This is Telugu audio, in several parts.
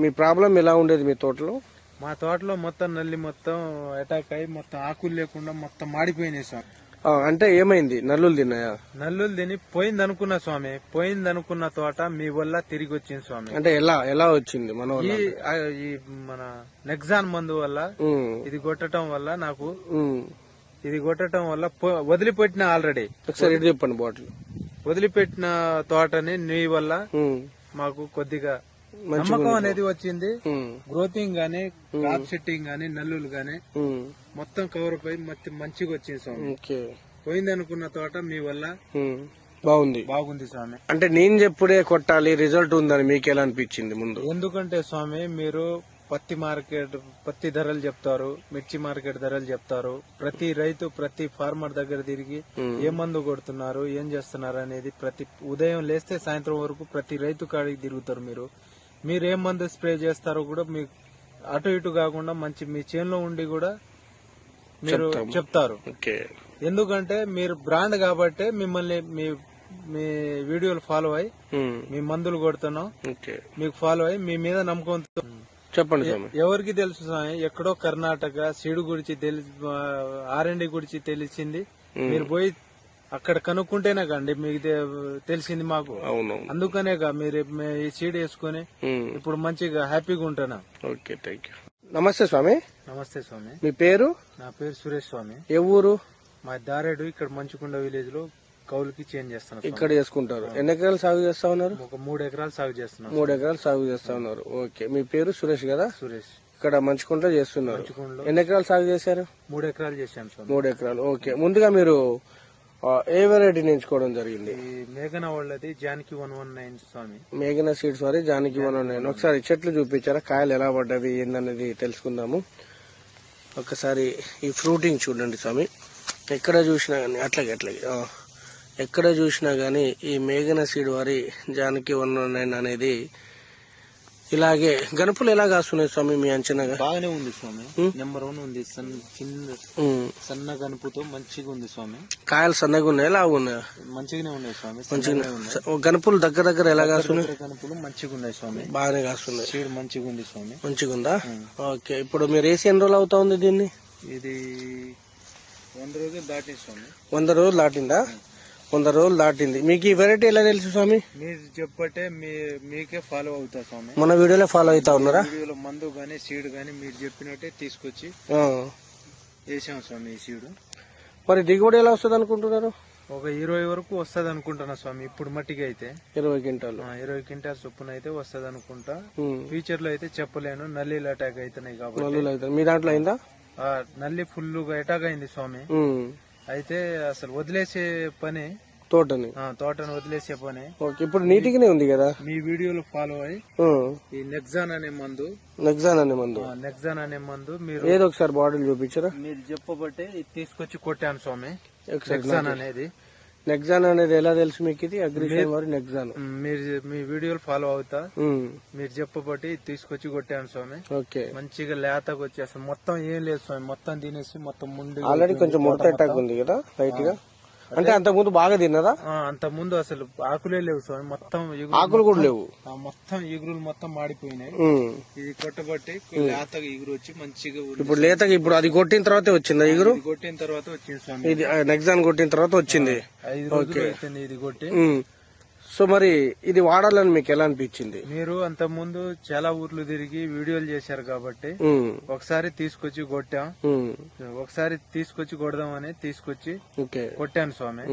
మీ ప్రాబ్లం ఎలా ఉండేది మీ తోటలో? మా తోటలో మొత్తం నల్లి మొత్తం అటాక్ అయ్యి మొత్తం ఆకులు లేకుండా మొత్తం మాడిపోయినాయి స్వామి. అంటే ఏమైంది? నల్లులు తిన్నాయా? నల్లులు తిని పోయింది అనుకున్న స్వామి పోయింది అనుకున్న తోట మీ వల్ల తిరిగి వచ్చింది స్వామి. అంటే ఎలా ఎలా వచ్చింది మన ఈ మన నెక్సాన్ మందు వల్ల ఇది కొట్టడం వల్ల నాకు. ఇది కొట్టడం వల్ల వదిలిపెట్టిన ఆల్రెడీ ఒకసారి చెప్పండి బాటిల్. వదిలిపెట్టిన తోటని నీ వల్ల మాకు కొద్దిగా నమ్మకం. అనేది వచ్చింది. గ్రోతింగ్ గానీ క్రాప్ సెట్టింగ్ గానీ నల్లులు గానీ మొత్తం కవర్ పై మొత్తం మంచిగా వచ్చింది స్వామి. పోయింది అనుకున్న తోట మీ వల్ల బాగుంది. బాగుంది స్వామి. అంటే నేను చెప్పుడే కొట్టాలి రిజల్ట్ ఉందని మీకు ఎలా అనిపించింది ముందు? ఎందుకంటే స్వామి మీరు పత్తి మార్కెట్ పత్తి ధరలు చెప్తారు మిర్చి మార్కెట్ ధరలు చెప్తారు. ప్రతి రైతు ప్రతి ఫార్మర్ దగ్గర తిరిగి ఏ మందు కొడుతున్నారు ఏం చేస్తున్నారు అనేది ప్రతి ఉదయం లేస్తే సాయంత్రం వరకు ప్రతి రైతు కాడికి తిరుగుతారు మీరు. మీరు ఏం మందు స్ప్రే చేస్తారో కూడా మీకు అటు ఇటు కాకుండా మంచి మీ చేనులో ఉండి కూడా మీరు. చెప్తారు. ఎందుకంటే మీరు బ్రాండ్ కాబట్టి మిమ్మల్ని మీ మీ వీడియోలు ఫాలో అయ్యి ఉమ్, మీ మందులు కొడుతున్నాం. మీకు ఫాలో అయ్యి మీ మీద నమ్మకంతో చెప్పండి ఎవరికి తెలుసు స్వామి? ఎక్కడో కర్ణాటక సీడు గురించి తెలిసి ఆర్ఎండి గురించి తెలిసింది. మీరు పోయి అక్కడ కనుక్కుంటేనే కండి మీకు తెలిసింది మాకు. అవునవును. అందుకనేగా మీరు ఈ సీడ్ వేసుకుని ఇప్పుడు మంచిగా హ్యాపీగా ఉంటున్నా. Okay thank you. నమస్తే స్వామి. నమస్తే స్వామి. మీ పేరు? నా పేరు సురేష్ స్వామి. ఏ ఊరు? మా దారేడు ఇక్కడ మంచుకొండ విలేజ్లో కౌలుకి చేంజ్ చేస్తున్నాం స్వామి. ఇక్కడ చేసుకుంటారు. ఎన్ని ఎకరాలు సాగు చేస్తా ఉన్నారు? ఒక మూడు ఎకరాలు సాగు చేస్తున్నాం మూడు ఎకరాలు సాగు చేస్తా ఉన్నారు. ఓకే. మీ పేరు సురేష్ కదా? సురేష్. ఇక్కడ మంచుకుంట చేస్తున్నారు. ఎన్ని ఎకరాలు సాగు చేశారు? మూడు ఎకరాలు చేశాం స్వామి. మూడు ఎకరాలు. ఓకే. ముందుగా మీరు ఏ వెరైటీని ఎంచుకోవడం జరిగింది. ఈ మేఘన వాళ్ళది జానకి వన్ వన్ నైన్ స్వామి. మేఘన సీడ్స్ వారి జానకి మనం నేను. ఒకసారి చెట్లు చూపించారా? కాయలు ఎలా పడ్డవి? ఏందనేది తెలుసుకుందాము. ఒకసారి ఈ ఫ్రూటింగ్ చూడండి స్వామి. ఎక్కడ చూసినా కానీ అట్లాగే అట్లాగే. ఎక్కడ చూసినా కానీ ఈ మేఘన సీడ్ వారి జానకి వన్ నైన్ అనేది ఇలాగే గణపులు ఎలా కాస్తున్నాయి స్వామి మీ అంచనాగా? బాగానే ఉంది స్వామి? నెంబర్ వన్ ఉంది. చిన్న. సన్న గనుపుతో మంచిగా ఉంది స్వామి. కాయలు సన్నగా ఉన్నాయి ఎలా ఉన్నాయా? మంచిగానే ఉన్నాయి స్వామి. మంచిగా గణపులు దగ్గర దగ్గర ఎలా కాస్తున్నాయి? గనుపులు మంచిగా ఉన్నాయి స్వామి. బాగానే కాస్తున్నాయి. సీడ్ మంచిగా ఉంది స్వామి. మంచిగా ఉందా. ఓకే ఇప్పుడు మీరు వేసి ఎన్ని రోజులు అవుతా ఉంది దీన్ని? ఇది వంద రోజులు దాటింది స్వామి. వంద రోజులు దాటిందా? వంద రోజులు దాటింది. మీకు ఈ వెరైటీ ఎలా తెలుసు స్వామి? మీరు చెప్పటే మీ మీకే ఫాలో అవుతా స్వామి. మన వీడియోలో ఫాలో అవుతా ఉన్నారా? వీడియోలో మందు గానీ సీడ్ గానీ మీరు చెప్పినట్టే తీసుకొచ్చి. వేసాం స్వామి ఈ సీడ్ మరి దిగుబడి ఎలా వస్తుంది అనుకుంటున్నారు? ఒక ఇరవై వరకు వస్తది అనుకుంటున్నా స్వామి ఇప్పుడు మట్టికి అయితే. ఇరవై క్వింటాలు. ఇరవై క్వింటాల్ చొప్పున అయితే వస్తది అనుకుంటా. ఫ్యూచర్లో అయితే చెప్పలేను నల్లీలు అటాక్ అవుతున్నాయి కాబట్టి. మీ దాంట్లో అయిందా? నల్లి ఫుల్గా అటాక్ అయింది స్వామి. అయితే అసలు వదిలేసే పని తోటని? ఆ, తోటను వదిలేసే పని. ఓకే ఇప్పుడు నీటిగానే ఉంది కదా? మీ వీడియోలు ఫాలో అయ్యి. ఈ నెక్సాన్ అనే మందు నెక్సాన్ అనే మందు. నెక్సాన్ అనే మందు మీరు ఏదో ఒకసారి బాటిల్ చూపించరా? మీరు చెప్పబట్టే ఇది తీసుకొచ్చి కొట్టాను స్వామి. నెక్సాన్ అనేది. నెక్సాన్ అనేది ఎలా తెలుసు మీకు ఇది? అగ్రిషన్ వారి నెక్సాన్ మ్, మీరు మీ వీడియోలు ఫాలో అవుతా. మీరు చెప్పబట్టి తీసుకొచ్చి కొట్టాను స్వామి. ఓకే. మంచిగా లేతకు వచ్చేస్తాం మొత్తం ఏం లేదు స్వామి. మొత్తం తినేసి మొత్తం ముందు ఆల్రెడీ కొంచెం ముడత అటాక్ ఉంది కదా? లైట్గా? అంటే అంత ముందు బాగా తిన్నదా? అంత ముందు అసలు ఆకులే లేవు స్వామి. మొత్తం ఆకులు కూడా లేవు. ఆ, మొత్తం ఎగురులు మొత్తం మాడిపోయినాయి. ఇది కొట్టబట్టి లేతగా ఎగురు వచ్చి మంచిగా. ఇప్పుడు లేతగా ఇప్పుడు అది కొట్టిన తర్వాతే వచ్చిందా ఎగురు? ఇది కొట్టిన తర్వాత వచ్చింది స్వామి. ఇది నెక్సాన్ కొట్టిన తర్వాత వచ్చింది. ఐదు రోజులు ఇది కొట్టి. సో మరి ఇది వాడాలని మీకు ఎలా అనిపించింది మీరు అంత ముందు చాలా ఊర్లు తిరిగి వీడియోలు చేశారు కాబట్టి. ఒకసారి తీసుకొచ్చి కొట్టాం. ఒకసారి తీసుకొచ్చి కొడదామని తీసుకొచ్చి కొట్టాను స్వామి.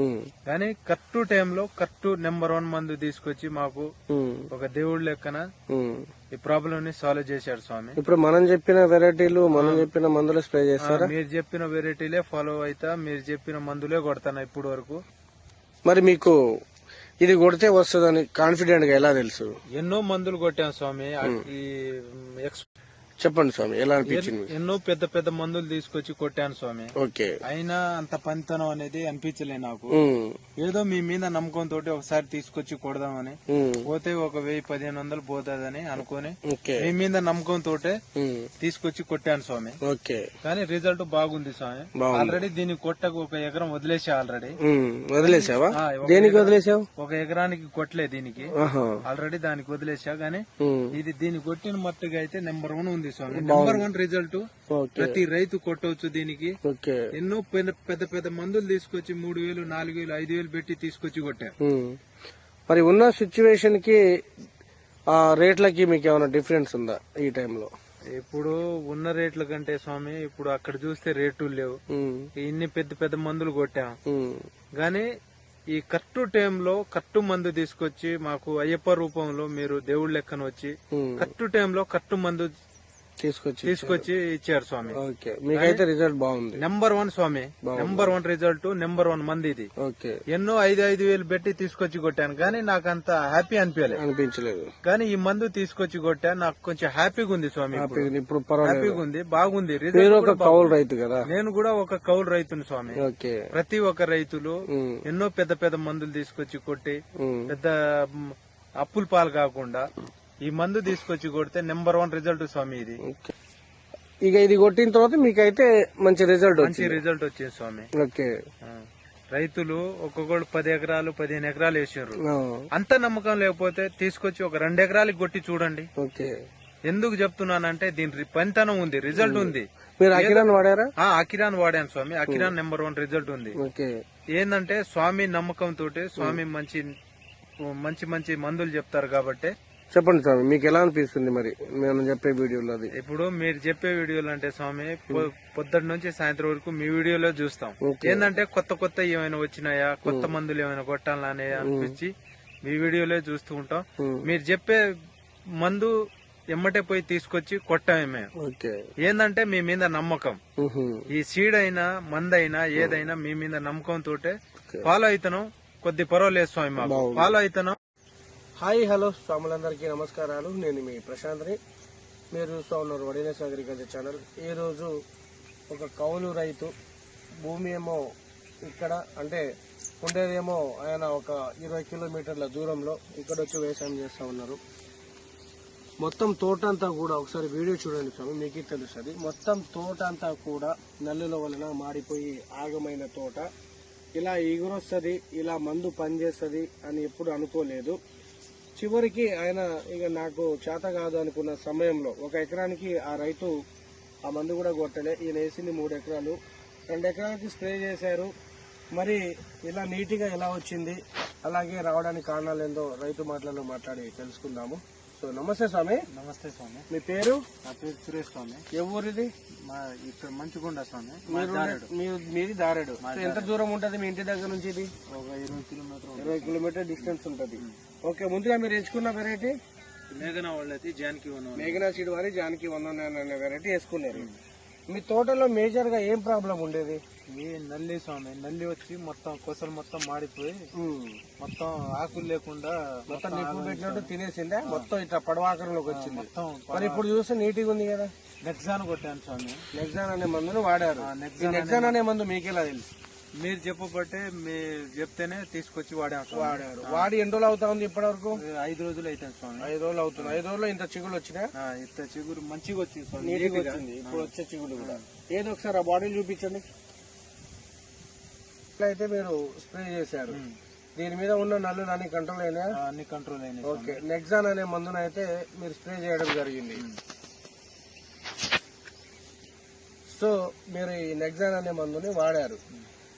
కానీ కరెక్ట్ టైంలో కరెక్ట్ నెంబర్ వన్ మందు తీసుకొచ్చి మాకు. ఒక దేవుడి లెక్కన. ఈ ప్రాబ్లం ని సాల్వ్ చేశాడు స్వామి ఇప్పుడు మనం చెప్పిన వెరైటీలు మనం చెప్పిన మందులు స్ప్రే చేస్తారా మీరు చెప్పిన వెరైటీలే ఫాలో అయితా మీరు చెప్పిన మందులే కొడతాను ఇప్పుడు వరకు మరి మీకు ఇది కొడితే వస్తుందని కాన్ఫిడెంట్గా ఎలా తెలుసు? ఎన్నో మందులు కొట్టాం స్వామి. ఆ- ఈ ఎక్స్ చెప్పండి స్వామి ఎలా అనిపించింది? ఎన్నో పెద్ద పెద్ద మందులు తీసుకొచ్చి కొట్టాను స్వామి. ఓకే. అయినా అంత పనితనం అనేది అనిపించలే నాకు. ఏదో మీ మీద నమ్మకం తోటి ఒకసారి తీసుకొచ్చి కొడదామని పోతే ఒక వెయ్యి పదిహేను వందలు పోతుందని అనుకొని మీ మీద నమ్మకం తోటే తీసుకొచ్చి కొట్టాను స్వామి. ఓకే. కానీ రిజల్ట్ బాగుంది స్వామి. ఆల్రెడీ దీన్ని కొట్టకు ఒక ఎకరం వదిలేసా ఆల్రెడీ. వదిలేసావా దేనికి వదిలేసావు ఒక ఎకరానికి కొట్టలే దీనికి. ఆల్రెడీ దానికి వదిలేసా గానీ ఇది దీన్ని కొట్టిన మట్టుగా అయితే నెంబర్ వన్ ఉంది స్వామి. నెంబర్ వన్ రిజల్ట్ ప్రతి రైతు కొట్టవచ్చు దీనికి. ఎన్నో పెద్ద పెద్ద మందులు తీసుకొచ్చి మూడు వేలు నాలుగు వేలు ఐదు వేలు పెట్టి తీసుకొచ్చి కొట్టారు. ఉమ్. మరి ఉన్న సిచ్యువేషన్కి ఆ రేట్లకి మీకు ఏమైనా డిఫరెన్స్ ఉందా ఈ టైంలో ఇప్పుడు ఉన్న రేట్ల కంటే స్వామి ఇప్పుడు అక్కడ చూస్తే రేట్లు లేవు. ఉమ్, ఇన్ని పెద్ద పెద్ద మందులు కొట్టాం. గానీ ఈ కరెక్ట్ టైంలో కరెక్ట్ మందు తీసుకొచ్చి మాకు అయ్యప్ప రూపంలో మీరు దేవుడి లెక్కన వచ్చి. కరెక్ట్ టైంలో కరెక్ట్ మందు తీసుకొచ్చి తీసుకొచ్చి ఇచ్చారు స్వామి. ఓకే. మీకైతే రిజల్ట్ బాగుంది. నెంబర్ వన్ స్వామి. Number one result number one మంది ఇది. ఓకే. ఎన్నో ఐదు ఐదు వేలు పెట్టి తీసుకొచ్చి కొట్టాను. కానీ నాకు అంత హ్యాపీ అనిపించలేదు. అనిపించలేదు. కానీ ఈ మందు తీసుకొచ్చి కొట్టా నాకు కొంచెం హ్యాపీగా ఉంది స్వామి ఇప్పుడు. హ్యాపీగా ఉంది. బాగుంది. రిజల్ట్ ఒక. కౌలు రైతు కదా. నేను కూడా ఒక కౌలు రైతును స్వామి. ఓకే. ప్రతి ఒక్క రైతులు ఎన్నో పెద్ద పెద్ద మందులు తీసుకొచ్చి కొట్టి పెద్ద అప్పుల పాలు కాకుండా ఈ మందు తీసుకొచ్చి కొడితే నెంబర్ వన్ రిజల్ట్ స్వామి ఇది. ఇక ఇది కొట్టిన తర్వాత మీకైతే మంచి రిజల్ట్ మంచి రిజల్ట్ వచ్చింది స్వామి. ఓకే. రైతులు ఒక్కొక్కడు పది ఎకరాలు పదిహేను ఎకరాలు వేసారు. అంత నమ్మకం లేకపోతే తీసుకొచ్చి ఒక రెండు ఎకరాలకి కొట్టి చూడండి. ఓకే. ఎందుకు చెప్తున్నానంటే దీని పనితనం ఉంది రిజల్ట్ ఉంది. మీరు అకిరాన్ వాడారా? ఆ అకిరాన్ వాడాను స్వామి. అకిరాన్ నెంబర్ వన్ రిజల్ట్ ఉంది. ఏంటంటే స్వామి నమ్మకం తోటి స్వామి మంచి మంచి మంచి మందులు చెప్తారు కాబట్టి చెప్పండి స్వామి మీకు ఎలా అనిపిస్తుంది మరి? మేము చెప్పే వీడియోలో అది. ఇప్పుడు మీరు చెప్పే వీడియోలు అంటే స్వామి పొ- పొద్దుటి నుంచి సాయంత్రం వరకు మీ వీడియోలో చూస్తాం. ఏంటంటే కొత్త కొత్త ఏమైనా వచ్చినాయా కొత్త మందులు ఏమైనా కొట్టాలనే అనిపించి మీ వీడియోలో చూస్తూ ఉంటాం. మీరు చెప్పే మందు ఎమ్మటే పోయి తీసుకొచ్చి కొట్టామే. మేము ఏంటంటే మీ మీద నమ్మకం. ఈ సీడ్ అయినా మందైనా ఏదైనా మీ మీద నమ్మకం తోటే. ఫాలో అవుతున్నాం కొద్ది పర్వాలేదు స్వామి మాకు. ఫాలో అవుతున్నాం హాయ్ హలో స్వాములందరికీ నమస్కారాలు. నేను మీ ప్రశాంత్ని. మీరు చూస్తూ ఉన్నారు వడినేస్ అగ్రికల్చర్ ఛానల్ ఈరోజు ఒక కౌలు రైతు భూమి ఏమో ఇక్కడ అంటే ఉండేదేమో ఆయన ఒక ఇరవై కిలోమీటర్ల దూరంలో ఇక్కడ వచ్చి వ్యవసాయం చేస్తూ ఉన్నారు. మొత్తం తోట అంతా కూడా ఒకసారి వీడియో చూడండి స్వామి మీకు తెలుస్తుంది. మొత్తం తోట అంతా కూడా నల్లుల వలన మారిపోయి ఆగమైన తోట. ఇలా ఎగురొస్తుంది ఇలా మందు పనిచేస్తుంది అని ఎప్పుడు అనుకోలేదు. చివరికి ఆయన ఇక నాకు చేత కాదు అనుకున్న సమయంలో ఒక ఎకరానికి ఆ రైతు ఆ మందు కూడా కొట్టలే. ఈయన వేసింది మూడు ఎకరాలు. రెండు ఎకరాలకి స్ప్రే చేశారు. మరి ఇలా నీట్గా ఎలా వచ్చింది? అలాగే రావడానికి కారణాలు ఏందో రైతు మాటలలో మాట్లాడి తెలుసుకుందాము. సో నమస్తే స్వామి. నమస్తే స్వామి. మీ పేరు? నా పేరు సురేష్ స్వామి. ఏ ఊరిది? మా ఇక్కడ మంచిగుండ స్వామి. మీరు మీది దారేడు. ఎంత దూరం ఉంటుంది మీ ఇంటి దగ్గర నుంచి ఇది? ఒక ఇరవై కిలోమీటర్ ఇరవై కిలోమీటర్ డిస్టెన్స్ ఉంటుంది. ఓకే ముందుగా మీరు ఎంచుకున్న వెరైటీ మేఘన వాళ్ళది జానకి వనం మేఘనా సీడ్ వారి జానకి వన్ అనే వెరైటీ వేసుకున్నారు. మీ తోటలో మేజర్గా ఏం ప్రాబ్లం ఉండేది? ఈ నల్లి స్వామి నల్లి వచ్చి మొత్తం కొసలు మొత్తం మాడిపోయి మొత్తం ఆకులు లేకుండా మొత్తం నిప్పు పెట్టినట్టు తినేసిందే? మొత్తం ఇట్లా పడవాకరంలోకి వచ్చింది. మొత్తం మరి ఇప్పుడు చూస్తే నీట్గా ఉంది కదా? నెక్సాన్ కొట్టాను స్వామి. నెక్సాన్ అనే మందును వాడారు. నెక్సాన్ అనే మందు మీకెలా తెలుసు? మీరు చెప్పబట్టే మీరు చెప్తేనే తీసుకొచ్చి వాడాం స్వామి. వాడారు. వాడి ఎన్ని రోజులు అవుతా ఉంది ఇప్పటి వరకు ఐదు రోజులు అవుతాను స్వామి. ఐదు రోజులు అవుతుంది. ఐదు రోజులు ఇంత చిగులు వచ్చినా ఇంత చిగురు మంచిగా వచ్చింది స్వామి. నీట్గా. వచ్చింది. ఇప్పుడు వచ్చే చిగులు కూడా. ఏదో ఒకసారి ఆ బాడీలు చూపించండి. అయితే మీరు స్ప్రే చేశారు. దీని మీద ఉన్న నల్లులు అన్ని కంట్రోల్ అయినా అన్ని కంట్రోల్ అయినాయి స్వామి. ఓకే. నెక్సాన్ అనే మందును అయితే మీరు స్ప్రే చేయడం జరిగింది. సో మీరు ఈ నెక్సాన్ అనే మందుని వాడారు.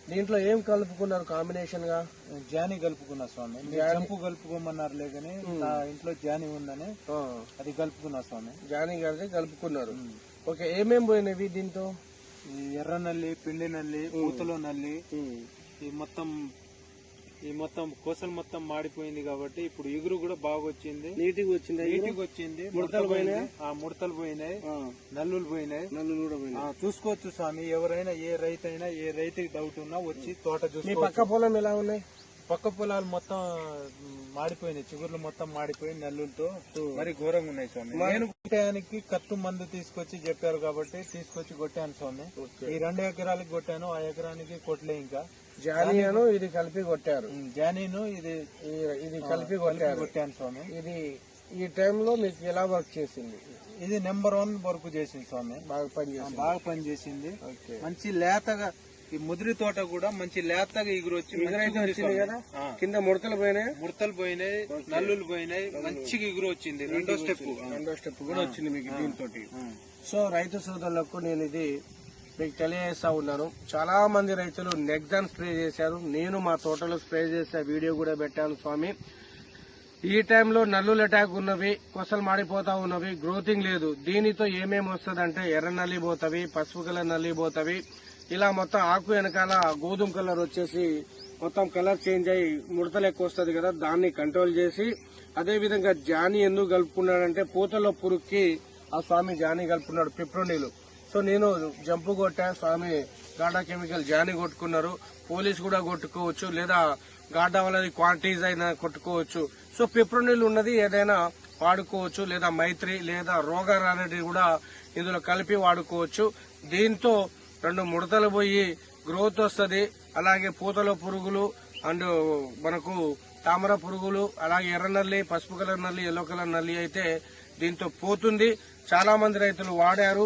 దీంట్లో ఏం కలుపుకున్నారు కాంబినేషన్గా? జాని కలుపుకున్నా స్వామి. జంపు కలుపుకోమన్నారు లేకని నా ఇంట్లో జాని ఉందని అది కలుపుకున్నా స్వామి. జానీ గారి కలుపుకున్నారు. ఓకే ఏమేం పోయినవి దీంతో? ఎర్ర నల్లి పిండి నల్లి పూతలో నల్లి ఈ మొత్తం ఈ మొత్తం కోసలు మొత్తం మాడిపోయింది కాబట్టి ఇప్పుడు ఇగురు కూడా బాగా వచ్చింది నీట్గా వచ్చింది నీటికి వచ్చింది. ముడతలు పోయినాయి? ఆ ముడతలు పోయినాయి. ఆ, నల్లులు పోయినాయి. నల్లులు కూడా పోయినాయి. చూసుకోవచ్చు స్వామి ఎవరైనా ఏ రైతు అయినా ఏ రైతుకి డౌట్ ఉన్నా వచ్చి తోట చూసుకోవచ్చు. పక్క పొలం ఎలా ఉన్నాయి? పక్క పొలాలు మొత్తం మాడిపోయినాయి. చిగుర్లు మొత్తం మాడిపోయి నెల్లులతో. మరి ఘోరంగా ఉన్నాయి స్వామి. నేను కొట్టడానికి కత్తు మందు తీసుకొచ్చి చెప్పారు కాబట్టి తీసుకొచ్చి కొట్టాను స్వామి. ఈ రెండు ఎకరాలకి కొట్టాను ఆ ఎకరానికి కొట్టలే ఇంకా. జానియాను ఇది కలిపి కొట్టారు. జానీను ఇది ఇది కలిపి కొట్టారు. కొట్టాను స్వామి. ఇది ఈ టైంలో మీకు ఎలా వర్క్ చేసింది? ఇది నెంబర్ వన్ వర్క్ చేసింది స్వామి. బాగా పనిచేసింది బాగా పనిచేసింది ఓకే. మంచి లేతగా ఈ ముదిరి తోట కూడా మంచి లేతగా ఎగురు వచ్చి. కదా? ముడతలు పోయినాయి? ముడతలు పోయినాయి నల్లులు పోయినాయి మంచిగా ఎగురు వచ్చింది రెండో స్టెప్. రెండో స్టెప్ కూడా వచ్చింది మీకు దీంతో సో రైతు సోదరులకు నేను ఇది మీకు తెలియజేస్తా ఉన్నాను. చాలా మంది రైతులు నెగ్జాన్ స్ప్రే చేశారు. నేను మా తోటలో స్ప్రే చేసే వీడియో కూడా పెట్టాను స్వామి. ఈ టైంలో నల్లులు అటాక్ ఉన్నవి కొసలు మాడిపోతా ఉన్నవి గ్రోతింగ్ లేదు. దీనితో ఏమేమి వస్తుందంటే ఎర్ర నల్లి పోతవి పసుపు కలర్ నల్లి పోతవి. ఇలా మొత్తం ఆకు వెనకాల గోధుమ కలర్ వచ్చేసి మొత్తం కలర్ చేంజ్ అయ్యి ముడతలు ఎక్కువ వస్తుంది కదా దాన్ని కంట్రోల్ చేసి అదేవిధంగా జానీ జాని ఎందుకు కలుపుకున్నాడంటే పూతలో పురుక్కి ఆ స్వామి జాని కలుపుకున్నాడు పిప్రోనీలు. సో నేను జంపు కొట్టా స్వామి గాడా కెమికల్ జాని కొట్టుకున్నారు. పోలీస్ కూడా కొట్టుకోవచ్చు లేదా గాడా వాళ్ళది క్వాంటిటీస్ అయినా కొట్టుకోవచ్చు. సో పిప్రోనిల్ ఉన్నది ఏదైనా వాడుకోవచ్చు లేదా మైత్రి లేదా రోగర్ అనేది కూడా ఇందులో కలిపి వాడుకోవచ్చు. దీంతో రెండు ముడతలు పోయి గ్రోత్ వస్తుంది. అలాగే పూతల పురుగులు అండ్ మనకు తామర పురుగులు అలాగే ఎర్ర నల్లి పసుపు కలర్ నల్లి ఎల్లో కలర్ నల్లి అయితే దీంతో పోతుంది. చాలా మంది రైతులు వాడారు.